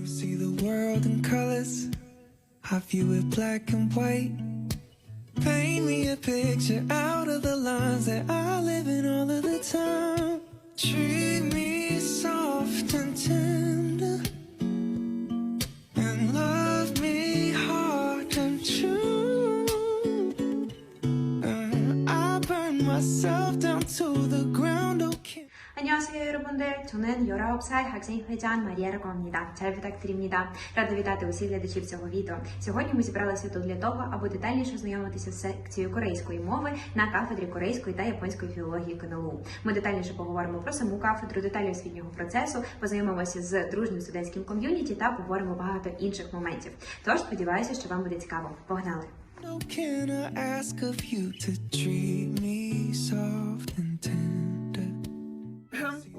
You see the world in colors. I view it black and white. Paint me a picture out of the lines that I live in all of the time. Treat me soft and tender. And love me hard and true. And I burn myself down to the ground. 안녕하세요 여러분들 저는 19살 학생 회장 Марія Ракомніда. 잘 부탁드립니다. Рада вітати усіх глядачів цього відео. Сьогодні ми зібралися тут для того, аби детальніше знайомитися з секцією корейської мови на кафедрі корейської та японської філології КНУ. Ми детальніше поговоримо про саму кафедру, деталі освітнього процесу, познайомимося з дружнім студентським ком'юніті та поговоримо багато інших моментів. Тож сподіваюся, що вам буде цікаво. Погнали! No, can I ask of you to treat me soft and tender? Ем,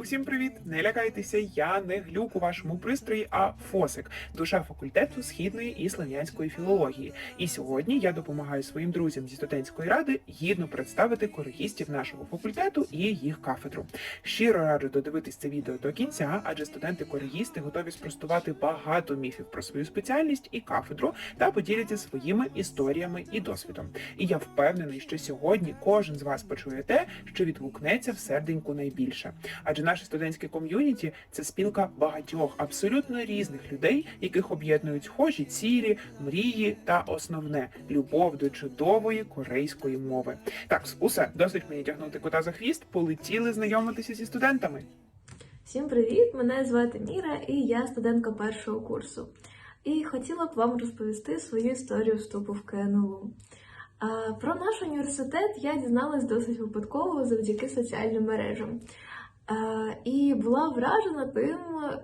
Усім привіт! Не лякайтеся, я не глюк у вашому пристрої, а фосик, душа факультету східної і слав'янської філології. І сьогодні я допомагаю своїм друзям зі студентської ради гідно представити кореїстів нашого факультету і їх кафедру. Щиро раджу додивитись це відео до кінця, адже студенти-кореїсти готові спростувати багато міфів про свою спеціальність і кафедру та поділяться своїми історіями і досвідом. І я впевнений, що сьогодні кожен з вас почує те, що відгукнеться в серденьку найбільше. Адже наше студентське ком'юніті це спілка багатьох абсолютно різних людей, яких об'єднують схожі цілі, мрії та основне любов до чудової корейської мови. Так, усе досить мені тягнути кота за хвіст. Полетіли знайомитися зі студентами. Всім привіт! Мене звати Міра і я студентка першого курсу. І хотіла б вам розповісти свою історію вступу в КНУ. Про наш університет я дізналась досить випадково завдяки соціальним мережам. А, І була вражена тим,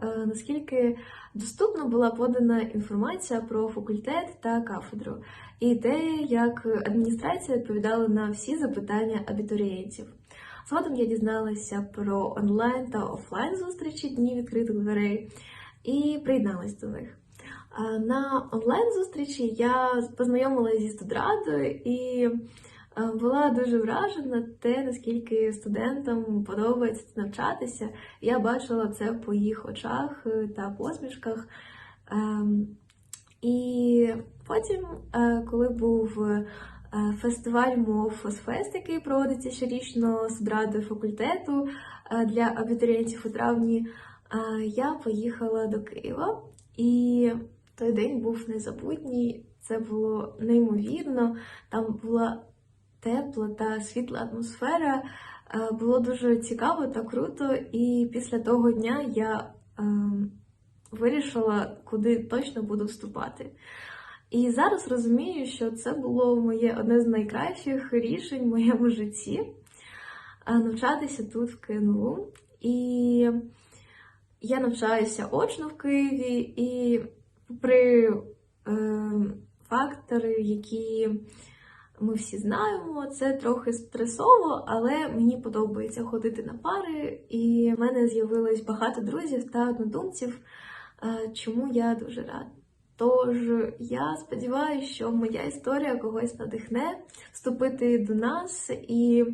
е, наскільки доступно була подана інформація про факультет та кафедру, і те, як адміністрація відповідала на всі запитання абітурієнтів. Згодом я дізналася про онлайн та офлайн зустрічі дні відкритих дверей і приєдналась до них. На онлайн зустрічі я познайомилася зі студрадою і е, була дуже вражена те, наскільки студентам подобається навчатися. Я бачила це по їх очах е, та посмішках. Ем, І потім, е, коли був е, фестиваль мов Фосфест, який проводиться щорічно з радою факультету е, для абітурієнтів у травні, е, я поїхала до Києва, і той день був незабутній. Це було неймовірно. Там була тепла та світла атмосфера. Е, Було дуже цікаво та круто. І після того дня я ем, вирішила, куди точно буду вступати. І зараз розумію, що це було моє одне з найкращих рішень в моєму житті навчатися тут в КНУ. І я навчаюся очно в Києві, і попри е, фактори, які ми всі знаємо, це трохи стресово, але мені подобається ходити на пари, і в мене з'явилось багато друзів та однодумців, е, чому я дуже рада. Тож я сподіваюся, що моя історія когось надихне вступити до нас і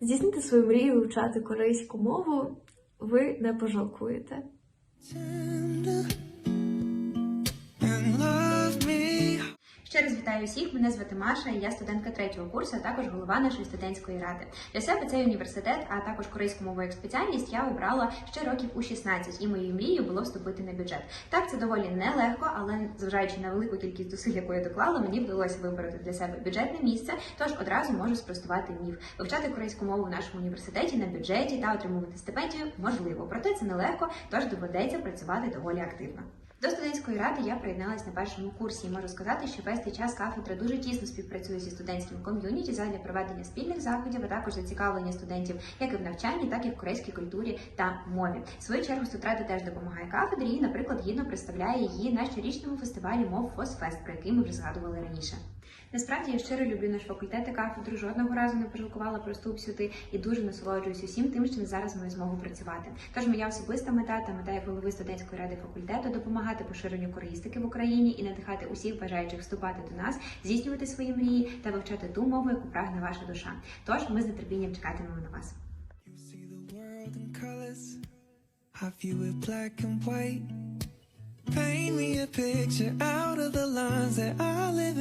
здійснити свою мрію вивчати корейську мову. Ви не пожалкуєте. Ще раз вітаю всіх. Мене звати Маша, я студентка третього курсу, а також голова нашої студентської ради. Для себе цей університет, а також корейську мову як спеціальність я обрала ще років у 16, і моєю мрією було вступити на бюджет. Так, це доволі нелегко, але зважаючи на велику кількість зусиль, яку я доклала, мені вдалося вибороти для себе бюджетне місце. Тож одразу можу спростувати міф. Вивчати корейську мову в нашому університеті на бюджеті та отримувати стипендію можливо. Проте це нелегко, тож доведеться працювати доволі активно. До студентської ради я приєдналась на першому курсі і можу сказати, що весь цей час кафедра дуже тісно співпрацює зі студентським ком'юніті задля проведення спільних заходів, а також зацікавлення студентів як і в навчанні, так і в корейській культурі та мові. В свою чергу студрада теж допомагає кафедрі і, наприклад, гідно представляє її на щорічному фестивалі мов Фосфест, про який ми вже згадували раніше. Насправді я щиро люблю наш факультет і кафедру, жодного разу не пожалкувала про вступ сюди і дуже насолоджуюсь усім тим, що зараз маю змогу працювати. Тож моя особиста мета та мета як голови студентської ради факультету допомагати поширенню корейстики в Україні і надихати усіх бажаючих вступати до нас, здійснювати свої мрії та вивчати ту мову, яку прагне ваша душа. Тож ми з нетерпінням чекатимемо на вас. You see the world in colors. I view it black and white. Paint picture out of the lines that I live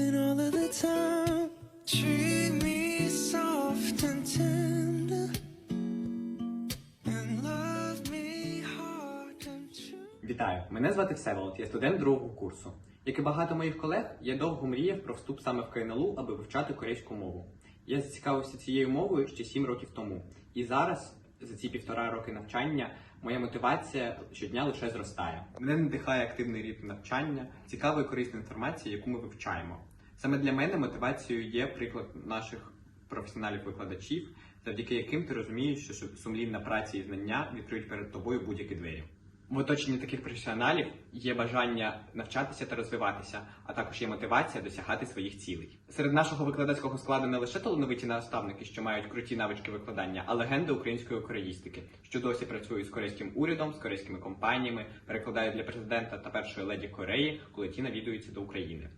Вітаю! Мене звати Всеволод, я студент другого курсу. Як і багато моїх колег, я довго мріяв про вступ саме в КНЛУ, аби вивчати корейську мову. Я зацікавився цією мовою ще сім років тому. І зараз, за ці півтора роки навчання, моя мотивація щодня лише зростає. Мене надихає активний ритм навчання, цікава і корисна інформація, яку ми вивчаємо. Саме для мене мотивацією є приклад наших професіоналів-викладачів, завдяки яким ти розумієш, що сумлінна праця і знання відкриють перед тобою будь-які двері. В оточенні таких професіоналів є бажання навчатися та розвиватися, а також є мотивація досягати своїх цілей. Серед нашого викладацького складу не лише талановиті наставники, що мають круті навички викладання, а легенди української кореїстики, що досі працюють з корейським урядом, з корейськими компаніями, перекладають для президента та першої леді Кореї, коли ті навідуються до України.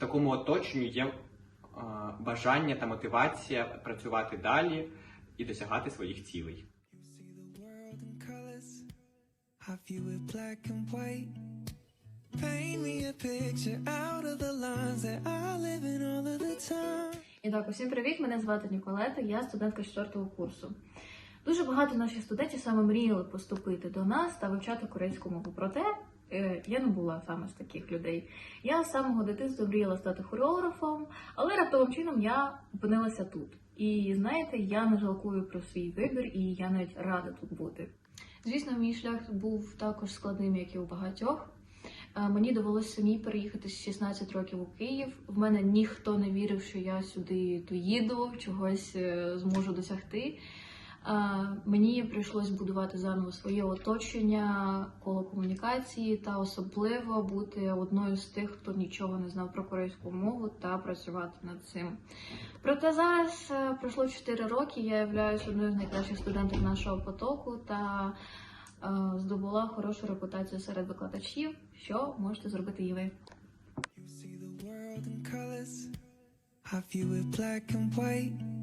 Такому оточенні є е, бажання та мотивація працювати далі і досягати своїх цілей. I. І так, усім привіт! Мене звати Ніколета, я студентка четвертого курсу. Дуже багато наших студентів саме мріяли поступити до нас та вивчати корейську мову. Проте я не була саме з таких людей. Я з самого дитинства мріяла стати хореографом, але раптовим чином я опинилася тут. І знаєте, я не жалкую про свій вибір, і я навіть рада тут бути. Звісно, мій шлях був також складним, як і у багатьох. Е, Мені довелося самій переїхати з 16 років у Київ. В мене ніхто не вірив, що я сюди доїду, чогось е, зможу досягти. Мені прийшлось будувати заново своє оточення, коло комунікації та особливо бути одною з тих, хто нічого не знав про корейську мову та працювати над цим. Проте зараз е, пройшло 4 роки. Я являюсь одною з найкращих студентів нашого потоку та е, здобула хорошу репутацію серед викладачів, що можете зробити і ви. You see the world in colors. I view it black and white.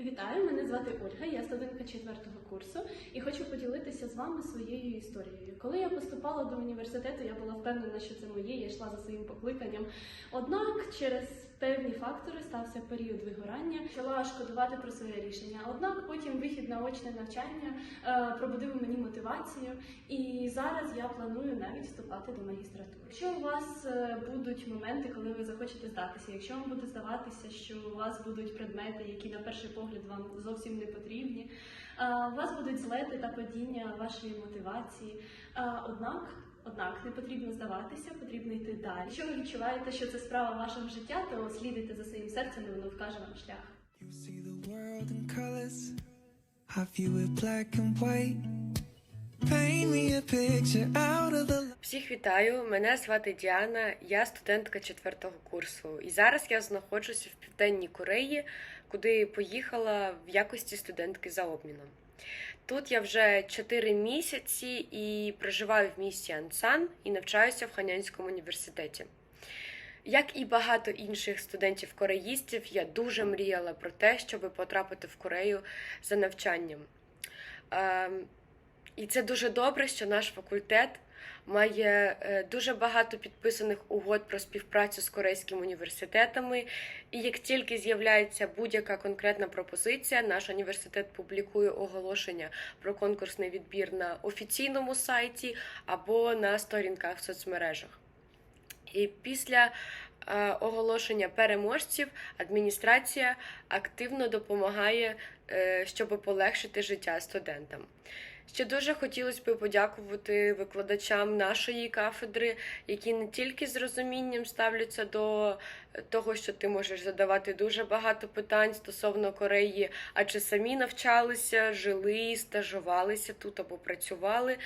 Вітаю, мене звати Ольга, я студентка четвертого курсу і хочу поділитися з вами своєю історією. Коли я поступала до університету, я була впевнена, що це моє, я йшла за своїм покликанням. Однак через певні фактори стався період вигорання, почала шкодувати про своє рішення. Однак потім вихід на очне навчання е, пробудив мені мотивацію, і зараз я планую навіть вступати до магістратури. Якщо у вас е, будуть моменти, коли ви захочете здатися, якщо вам буде здаватися, що у вас будуть предмети, які на перший погляд вам зовсім не потрібні, е, у вас будуть злети та падіння вашої мотивації. Однак, однак не потрібно здаватися, потрібно йти далі. Якщо ви відчуваєте, що це справа вашого життя, то слідуйте за своїм серцем, і воно вкаже вам шлях. You see the world in colors. I view it black and white. Paint me a picture out of the Всіх вітаю! Мене звати Діана, я студентка четвертого курсу. І зараз я знаходжуся в Південній Кореї, куди поїхала в якості студентки за обміном. Тут я вже 4 місяці і проживаю в місті Ансан і навчаюся в Ханянському університеті. Як і багато інших студентів-кореїстів, я дуже мріяла про те, щоб потрапити в Корею за навчанням. І це дуже добре, що наш факультет має е, дуже багато підписаних угод про співпрацю з корейськими університетами. І як тільки з'являється будь-яка конкретна пропозиція, наш університет публікує оголошення про конкурсний відбір на офіційному сайті або на сторінках в соцмережах. І після е, оголошення переможців адміністрація активно допомагає, е, щоб полегшити життя студентам. Ще дуже хотілося б подякувати викладачам нашої кафедри, які не тільки з розумінням ставляться до того, що ти можеш задавати дуже багато питань стосовно Кореї, адже самі навчалися, жили, стажувалися тут або працювали,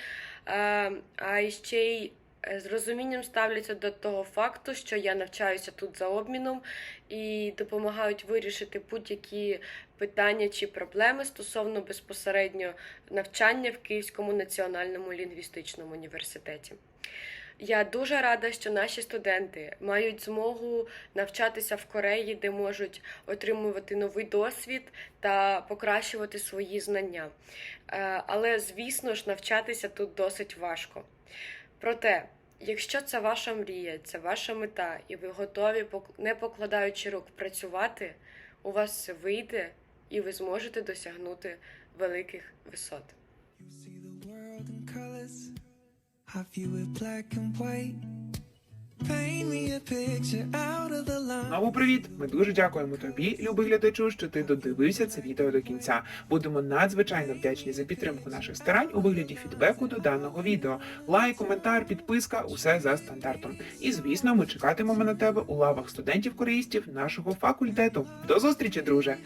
а ще й з розумінням ставляться до того факту, що я навчаюся тут за обміном і допомагають вирішити будь-які питання чи проблеми стосовно безпосередньо навчання в Київському національному лінгвістичному університеті. Я дуже рада, що наші студенти мають змогу навчатися в Кореї, де можуть отримувати новий досвід та покращувати свої знання. Е, Але, звісно ж, навчатися тут досить важко. Проте, якщо це ваша мрія, це ваша мета, і ви готові, не покладаючи рук, працювати, у вас все вийде, і ви зможете досягнути великих висот. I view it black and white. Знову привіт! Ми дуже дякуємо тобі, любий глядачу, що ти додивився це відео до кінця. Будемо надзвичайно вдячні за підтримку наших старань у вигляді фідбеку до даного відео. Лайк, коментар, підписка усе за стандартом. І звісно, ми чекатимемо на тебе у лавах студентів-кореїстів нашого факультету. До зустрічі, друже!